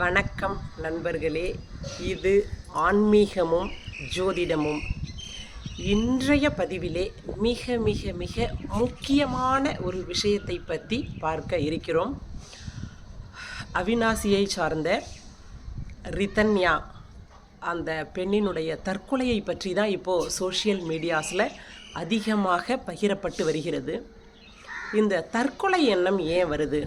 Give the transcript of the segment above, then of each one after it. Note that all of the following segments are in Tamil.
வணக்கம் நண்பர்களே. இது ஆன்மீகமும் ஜோதிடமும். இன்றைய பதிவிலே மிக மிக மிக முக்கியமான ஒரு விஷயத்தை பற்றி பார்க்க இருக்கிறோம். அவினாசியை சார்ந்த ரிதன்யா அந்த பெண்ணினுடைய தற்கொலையை பற்றி தான் இப்போது சோஷியல் மீடியாஸில் அதிகமாக பகிரப்பட்டு வருகிறது. இந்த தற்கொலை எண்ணம் ஏன் வருது?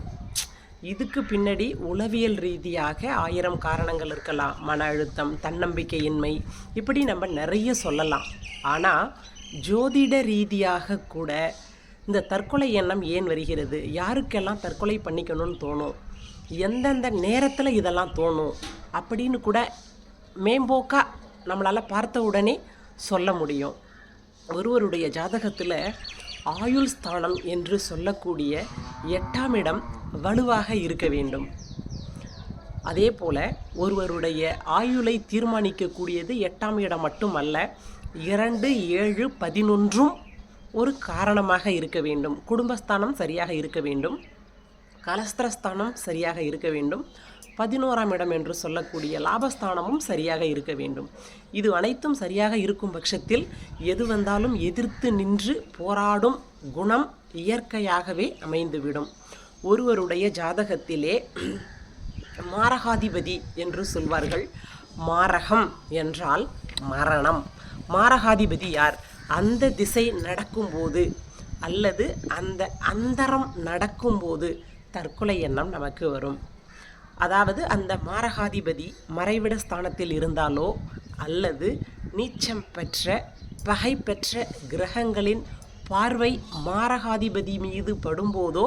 இதுக்கு பின்னாடி உளவியல் ரீதியாக ஆயிரம் காரணங்கள் இருக்கலாம். மன அழுத்தம் தன்னம்பிக்கையின்மை இப்படி நம்ம நிறைய சொல்லலாம். ஆனால் ஜோதிட ரீதியாக கூட இந்த தற்கொலை எண்ணம் ஏன் வருகிறது? யாருக்கெல்லாம் தற்கொலை பண்ணிக்கணும்னு தோணும்? எந்தெந்த நேரத்தில் இதெல்லாம் தோணும்? அப்படின்னு கூட மேம்போக்காக நம்மளால் பார்த்த உடனே சொல்ல முடியும். ஒருவருடைய ஜாதகத்தில் ஆயுள் ஸ்தானம் என்று சொல்லக்கூடிய எட்டாம் இடம் வலுவாக இருக்க வேண்டும். அதே போல் ஒருவருடைய ஆயுளை தீர்மானிக்கக்கூடியது எட்டாம் இடம் மட்டுமல்ல இரண்டு ஏழு பதினொன்றும் ஒரு காரணமாக இருக்க வேண்டும். குடும்பஸ்தானம் சரியாக இருக்க வேண்டும். கலஸ்திரஸ்தானம் சரியாக இருக்க வேண்டும். பதினோராம் இடம் என்று சொல்லக்கூடிய லாபஸ்தானமும் சரியாக இருக்க வேண்டும். இது அனைத்தும் சரியாக இருக்கும் பட்சத்தில் எது வந்தாலும் எதிர்த்து நின்று போராடும் குணம் இயற்கையாகவே அமைந்துவிடும். ஒருவருடைய ஜாதகத்திலே மாரகாதிபதி என்று சொல்வார்கள். மாரகம் என்றால் மரணம். மாரகாதிபதி யார்? அந்த திசை நடக்கும்போது அல்லது அந்த அந்தரம் நடக்கும்போது தற்கொலை எண்ணம் நமக்கு வரும். அதாவது அந்த மாரகாதிபதி மறைவிட ஸ்தானத்தில் இருந்தாலோ அல்லது நீச்சம் பெற்ற பகை பெற்ற கிரகங்களின் பார்வை மாரகாதிபதி மீது படும்போதோ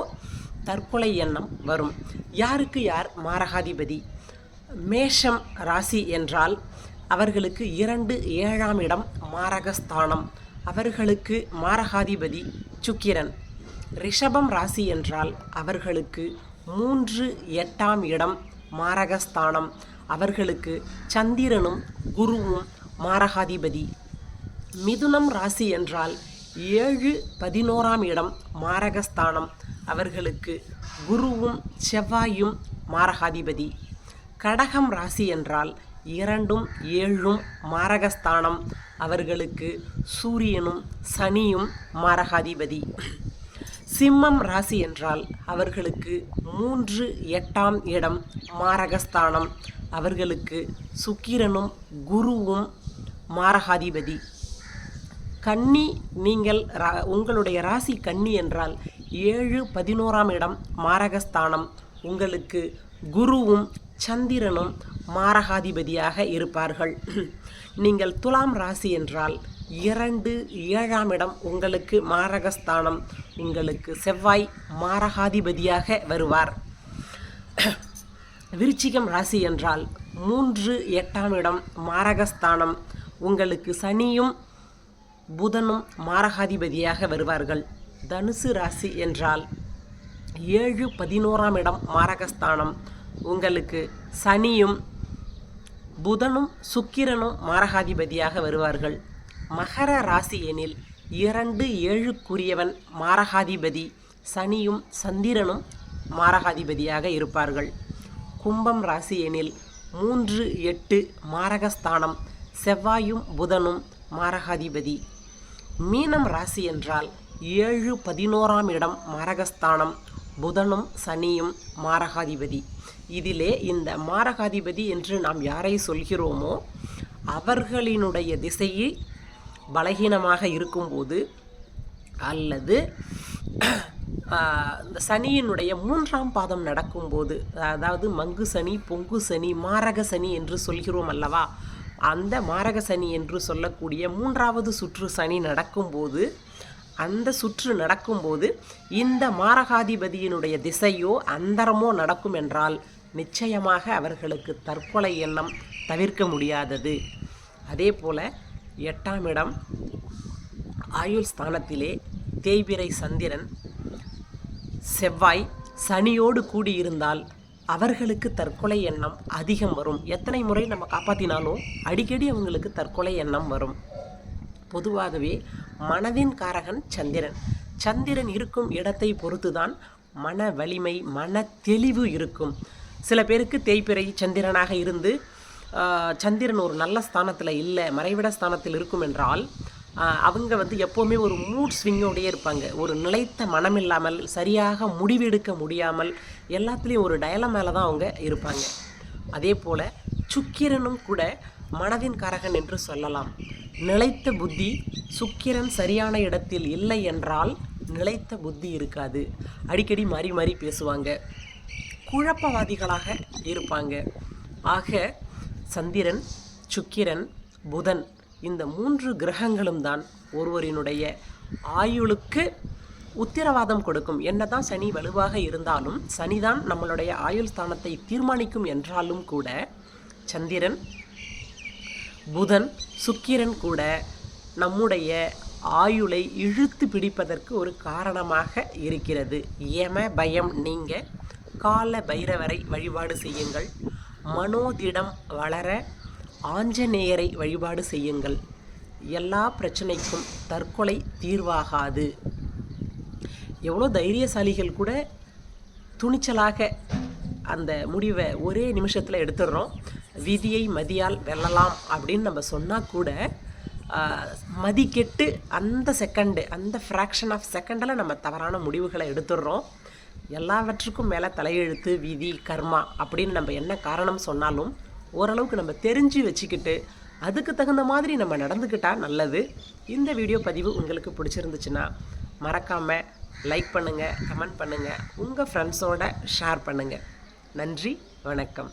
தற்கொலை எண்ணம் வரும். யாருக்கு யார் மாரகாதிபதி? மேஷம் ராசி என்றால் அவர்களுக்கு இரண்டு ஏழாம் இடம் மாரகஸ்தானம். அவர்களுக்கு மாரகாதிபதி சுக்கிரன். ரிஷபம் ராசி என்றால் அவர்களுக்கு மூன்று எட்டாம் இடம் மாரகஸ்தானம். அவர்களுக்கு சந்திரனும் குருவும் மாரகாதிபதி. மிதுனம் ராசி என்றால் ஏழு பதினோராம் இடம் மாரகஸ்தானம். அவர்களுக்கு குருவும் செவ்வாயும் மாரகாதிபதி. கடகம் ராசி என்றால் இரண்டும் ஏழும் மாரகஸ்தானம். அவர்களுக்கு சூரியனும் சனியும் மாரகாதிபதி. சிம்மம் ராசி என்றால் அவர்களுக்கு மூன்று எட்டாம் இடம் மாரகஸ்தானம். அவர்களுக்கு சுக்கிரனும் குருவும் மாரகாதிபதி. கன்னி நீங்கள் ரா உங்களுடைய ராசி கன்னி என்றால் ஏழு பதினோராம் இடம் மாரகஸ்தானம். உங்களுக்கு குருவும் சந்திரனும் மாரகாதிபதியாக இருப்பார்கள். நீங்கள் துலாம் ராசி என்றால் இரண்டு ஏழாம் இடம் உங்களுக்கு மாரகஸ்தானம். உங்களுக்கு செவ்வாய் மாரகாதிபதியாக வருவார். விருச்சிகம் ராசி என்றால் மூன்று எட்டாம் இடம் மாரகஸ்தானம். உங்களுக்கு சனியும் புதனும் மாரகாதிபதியாக வருவார்கள். தனுசு ராசி என்றால் ஏழு பதினோராம் இடம் மாரகஸ்தானம். உங்களுக்கு சனியும் புதனும் சுக்கிரனும் மாரகாதிபதியாக வருவார்கள். மகர ராசி எனில் இரண்டு ஏழுக்குரியவன் மாரகாதிபதி சனியும் சந்திரனும் மாரகாதிபதியாக இருப்பார்கள். கும்பம் ராசி எனில் மூன்று எட்டு மாரகஸ்தானம் செவ்வாயும் புதனும் மாரகாதிபதி. மீனம் ராசி என்றால் ஏழு பதினோராம் இடம் மாரகஸ்தானம் புதனும் சனியும் மாரகாதிபதி. இதிலே இந்த மாரகாதிபதி என்று நாம் யாரை சொல்கிறோமோ அவர்களினுடைய திசையை பலகீனமாக இருக்கும்போது அல்லது இந்த சனியினுடைய மூன்றாம் பாதம் நடக்கும்போது அதாவது மங்கு சனி பொங்கு சனி மாரக சனி என்று சொல்கிறோம் அல்லவா? அந்த மாரக சனி என்று சொல்லக்கூடிய மூன்றாவது சுற்று சனி நடக்கும்போது அந்த சுற்று நடக்கும்போது இந்த மாரகாதிபதியினுடைய திசையோ அந்தரமோ நடக்கும் என்றால் நிச்சயமாக அவர்களுக்கு தற்கொலை எண்ணம் தவிர்க்க முடியாதது. அதே போல் எட்டாம் இடம் ஆயுள் ஸ்தானத்திலே தேய்பிரை சந்திரன் செவ்வாய் சனியோடு கூடியிருந்தால் அவர்களுக்கு தற்கொலை எண்ணம் அதிகம் வரும். எத்தனை முறை நம்ம காப்பாற்றினாலும் அடிக்கடி அவங்களுக்கு தற்கொலை எண்ணம் வரும். பொதுவாகவே மனதின் காரகன் சந்திரன். சந்திரன் இருக்கும் இடத்தை பொறுத்துதான் மன வலிமை மன தெளிவு இருக்கும். சில பேருக்கு தேய்பிறை சந்திரனாக இருந்து சந்திரன் ஒரு நல்ல ஸ்தானத்தில் இல்லை மறைவிட ஸ்தானத்தில் இருக்கும் என்றால் அவங்க வந்து எப்போவுமே ஒரு மூட் ஸ்விங்கோடையே இருப்பாங்க. ஒரு நிலைத்த மனம் இல்லாமல் சரியாக முடிவெடுக்க முடியாமல் எல்லாத்துலேயும் ஒரு டயலமேல தான் அவங்க இருப்பாங்க. அதே போல் சுக்கிரனும் கூட மனதின் கரகன் என்று சொல்லலாம். நிலைத்த புத்தி சுக்கிரன் சரியான இடத்தில் இல்லை என்றால் நிலைத்த புத்தி இருக்காது. அடிக்கடி மாறி மாறி பேசுவாங்க. குழப்பவாதிகளாக இருப்பாங்க. ஆக சந்திரன் சுக்கிரன் புதன் இந்த மூன்று கிரகங்களும் தான் ஒருவரினுடைய ஆயுளுக்கு உத்திரவாதம் கொடுக்கும். என்னதான் சனி வலுவாக இருந்தாலும் சனிதான் நம்மளுடைய ஆயுள் ஸ்தானத்தை தீர்மானிக்கும் என்றாலும் கூட சந்திரன் புதன் சுக்கிரன் கூட நம்முடைய ஆயுளை இழுத்து பிடிப்பதற்கு ஒரு காரணமாக இருக்கிறது. ஏம பயம் நீங்க. கால பைரவரை வழிபாடு செய்யுங்கள். மனோதிடம் வளர ஆஞ்சநேயரை வழிபாடு செய்யுங்கள். எல்லா பிரச்சனைக்கும் தற்கொலை தீர்வாகாது. எவ்வளோ தைரியசாலிகள் கூட துணிச்சலாக அந்த முடிவை ஒரே நிமிஷத்தில் எடுத்துடுறோம். விதியை மதியால் வெல்லலாம் அப்படின்னு நம்ம சொன்னால் கூட மதி கெட்டு அந்த செகண்டு அந்த ஃப்ராக்ஷன் ஆஃப் செகண்டில் நம்ம தவறான முடிவுகளை எடுத்துடுறோம். எல்லாவற்றுக்கும் மேலே தலையெழுத்து விதி கர்மா அப்படின்னு நம்ம என்ன காரணம் சொன்னாலும் ஓரளவுக்கு நம்ம தெரிஞ்சு வச்சுக்கிட்டு அதுக்கு தகுந்த மாதிரி நம்ம நடந்துக்கிட்டால் நல்லது. இந்த வீடியோ பதிவு உங்களுக்கு பிடிச்சிருந்துச்சுன்னா மறக்காமல் லைக் பண்ணுங்கள் கமெண்ட் பண்ணுங்கள் உங்கள் ஃப்ரெண்ட்ஸோட ஷேர் பண்ணுங்கள் நன்றி வணக்கம்.